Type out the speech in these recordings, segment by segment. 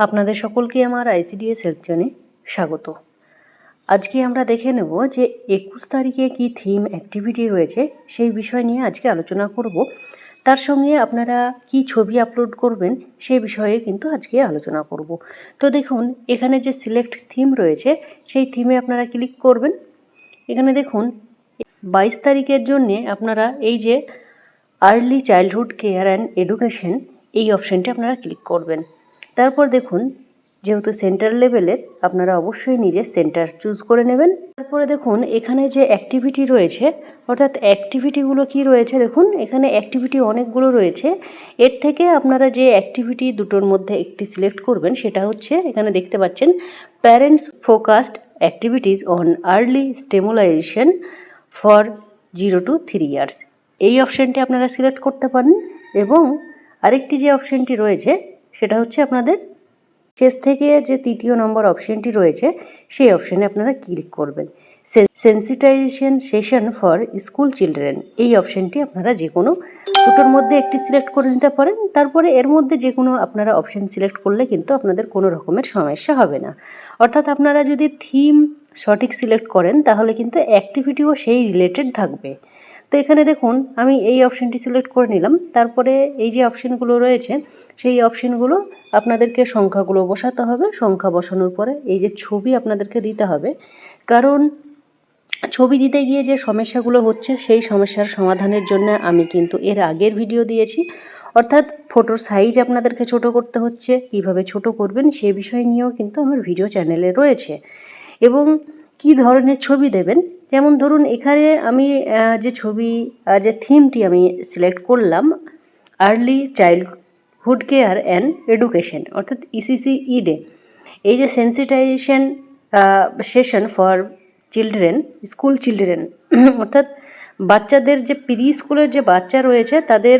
আপনাদের সকলকে আমার আইসিডিএস হেল্প জোনে স্বাগত। আজকে আমরা দেখে নেব যে একুশ তারিখে কি থিম অ্যাক্টিভিটি রয়েছে সেই বিষয় নিয়ে আজকে আলোচনা করব। তার সঙ্গে আপনারা কি ছবি আপলোড করবেন সে বিষয়ে কিন্তু আজকে আলোচনা করব। তো দেখুন, এখানে যে সিলেক্ট থিম রয়েছে, সেই থিমে আপনারা ক্লিক করবেন। এখানে দেখুন, বাইশ তারিখের জন্যে আপনারা এই যে early childhood care and education এই অপশানটি আপনারা ক্লিক করবেন। তারপর দেখুন, যেহেতু সেন্টার লেভেলের আপনারা অবশ্যই নিজের সেন্টার চুজ করে নেবেন। তারপরে দেখুন, এখানে যে অ্যাক্টিভিটি রয়েছে, অর্থাৎ অ্যাক্টিভিটিগুলো কি রয়েছে দেখুন, এখানে অ্যাক্টিভিটি অনেকগুলো রয়েছে। এর থেকে আপনারা যে অ্যাক্টিভিটি দুটোর মধ্যে একটি সিলেক্ট করবেন, সেটা হচ্ছে, এখানে দেখতে পাচ্ছেন parents focused activities on early stimulation for zero to three years এই অপশানটি আপনারা সিলেক্ট করতে পারেন এবং আরেকটি যে অপশানটি রয়েছে সেটা হচ্ছে আপনাদের শেষ থেকে যে তৃতীয় নম্বর অপশানটি রয়েছে, সেই অপশানে আপনারা ক্লিক করবেন। Sensitization session for school children এই অপশানটি আপনারা যে কোনো দুটোর মধ্যে একটি সিলেক্ট করে নিতে পারেন। তারপরে এর মধ্যে যে কোনো আপনারা অপশান সিলেক্ট করলে কিন্তু আপনাদের কোনো রকমের সমস্যা হবে না। অর্থাৎ আপনারা যদি থিম সঠিক সিলেক্ট করেন, তাহলে কিন্তু অ্যাক্টিভিটিও সেই রিলেটেড থাকবে। তো এখানে দেখুন, আমি এই অপশানটি সিলেক্ট করে নিলাম। তারপরে এই যে অপশানগুলো রয়েছে, সেই অপশানগুলো আপনাদেরকে সংখ্যাগুলো বসাতে হবে। সংখ্যা বসানোর পরে এই যে ছবি আপনাদেরকে দিতে হবে। কারণ ছবি দিতে গিয়ে যে সমস্যাগুলো হচ্ছে, সেই সমস্যার সমাধানের জন্য আমি কিন্তু এর আগের ভিডিও দিয়েছি। অর্থাৎ ফটোর সাইজ আপনাদেরকে ছোট করতে হচ্ছে, কীভাবে ছোট করবেন সে বিষয় নিয়েও কিন্তু আমার ভিডিও চ্যানেলে রয়েছে। এবং কি ধরনের ছবি দেবেন? যেমন ধরুন, এখানে আমি যে ছবি যে থিমটি আমি সিলেক্ট করলাম early childhood care and education অর্থাৎ ইসিসি ইডে এই যে sensitization session for children school children অর্থাৎ বাচ্চাদের যে প্রি স্কুলের যে বাচ্চা রয়েছে, তাদের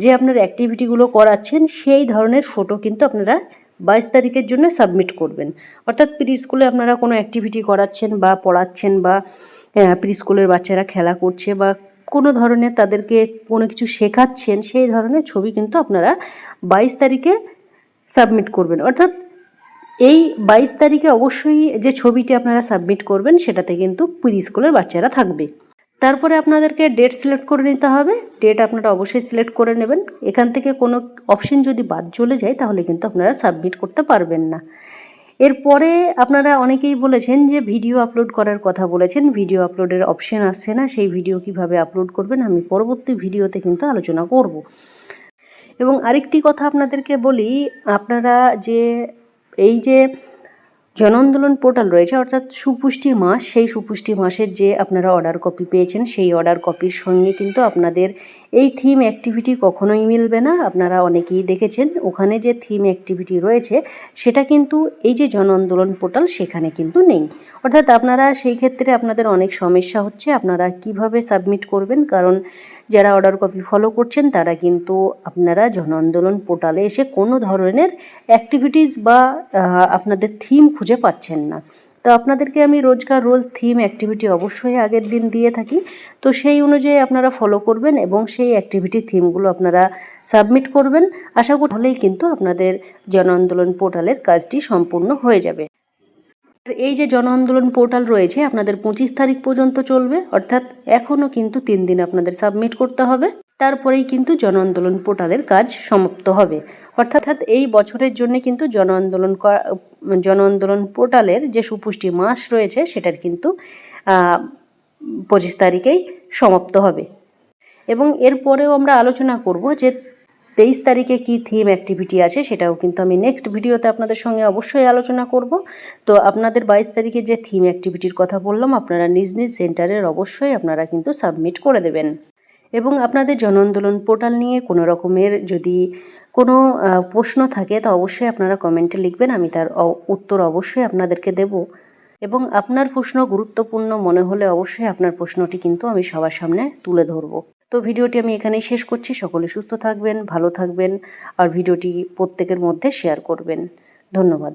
যে আপনার অ্যাক্টিভিটিগুলো করাচ্ছেন, সেই ধরনের ফটো কিন্তু আপনারা বাইশ তারিখের জন্য সাবমিট করবেন। অর্থাৎ প্রি স্কুলে আপনারা কোনো অ্যাক্টিভিটি করাচ্ছেন বা পড়াচ্ছেন বা প্রি স্কুলের বাচ্চারা খেলা করছে বা কোনো ধরনের তাদেরকে কোনো কিছু শেখাচ্ছেন, সেই ধরনের ছবি কিন্তু আপনারা বাইশ তারিখে সাবমিট করবেন। অর্থাৎ এই বাইশ তারিখে অবশ্যই যে ছবিটি আপনারা সাবমিট করবেন, সেটাতে কিন্তু প্রি স্কুলের বাচ্চারা থাকবে। তারপরে আপনাদেরকে ডেট সিলেক্ট করে নিতে হবে। ডেট আপনারা অবশ্যই সিলেক্ট করে নেবেন। এখান থেকে কোনো অপশন যদি বাদ চলে যায়, তাহলে কিন্তু আপনারা সাবমিট করতে পারবেন না। এরপরে আপনারা অনেকেই বলেছেন যে ভিডিও আপলোড করার কথা বলেছেন। ভিডিও আপলোডের অপশন আসছে না। সেই ভিডিও কীভাবে আপলোড করবেন? আমি পরবর্তী ভিডিওতে কিন্তু আলোচনা করব। এবং আরেকটি কথা আপনাদেরকে বলি, আপনারা যে, এই যে জন আন্দোলন পোর্টাল রয়েছে, অর্থাৎ সুপুষ্টি মাস। সেই সুপুষ্টি মাসের যে আপনারা অর্ডার কপি পেয়েছেন, সেই অর্ডার কপির সঙ্গে কিন্তু আপনাদের এই থিম অ্যাক্টিভিটি কখনোই মিলবে না। আপনারা অনেকেই দেখেছেন, ওখানে যে থিম অ্যাক্টিভিটি রয়েছে, সেটা কিন্তু এই যে জন আন্দোলন পোর্টাল, সেখানে কিন্তু নেই। অর্থাৎ আপনারা সেই ক্ষেত্রে আপনাদের অনেক সমস্যা হচ্ছে, আপনারা কীভাবে সাবমিট করবেন? কারণ যারা অর্ডার কপি ফলো করছেন, তারা কিন্তু আপনারা জন আন্দোলন পোর্টালে এসে কোনো ধরনের অ্যাক্টিভিটিস বা আপনাদের থিম খুঁজে পাচ্ছেন না। তো আপনাদেরকে আমি রোজকার রোজ থিম অ্যাক্টিভিটি অবশ্যই আগের দিন দিয়ে থাকি। তো সেই অনুযায়ী আপনারা ফলো করবেন এবং সেই অ্যাক্টিভিটি থিমগুলো আপনারা সাবমিট করবেন। আশা করি হলেই কিন্তু আপনাদের জন আন্দোলন পোর্টালের কাজটি সম্পূর্ণ হয়ে যাবে। এই যে জন আন্দোলন পোর্টাল রয়েছে, আপনাদের পঁচিশ তারিখ পর্যন্ত চলবে। অর্থাৎ এখনও কিন্তু তিন দিন আপনাদের সাবমিট করতে হবে। তারপরেই কিন্তু জন আন্দোলন পোর্টালের কাজ সমাপ্ত হবে। অর্থাৎ এই বছরের জন্য কিন্তু জন আন্দোলন জন আন্দোলন পোর্টালের যে সুপুষ্টি মাস রয়েছে, সেটার কিন্তু পঁচিশ তারিখেই সমাপ্ত হবে। এবং এরপরেও আমরা আলোচনা করব যে তেইশ তারিখে কি থিম অ্যাক্টিভিটি আছে, সেটাও কিন্তু আমি নেক্সট ভিডিওতে আপনাদের সঙ্গে অবশ্যই আলোচনা করব। তো আপনাদের বাইশ তারিখে যে থিম অ্যাক্টিভিটির কথা বললাম, আপনারা নিজ নিজ সেন্টারের অবশ্যই আপনারা কিন্তু সাবমিট করে দেবেন। এবং আপনাদের জন আন্দোলন পোর্টাল নিয়ে কোনো রকমের যদি কোনো প্রশ্ন থাকে, তা অবশ্যই আপনারা কমেন্টে লিখবেন, আমি তার উত্তর অবশ্যই আপনাদেরকে দেব। এবং আপনার প্রশ্ন গুরুত্বপূর্ণ মনে হলে অবশ্যই আপনার প্রশ্নটি কিন্তু আমি সবার সামনে তুলে ধরবো। তো ভিডিওটি আমি এখানেই শেষ করছি, সকলে সুস্থ থাকবেন, ভালো থাকবেন, আর ভিডিওটি প্রত্যেকের মধ্যে শেয়ার করবেন। ধন্যবাদ।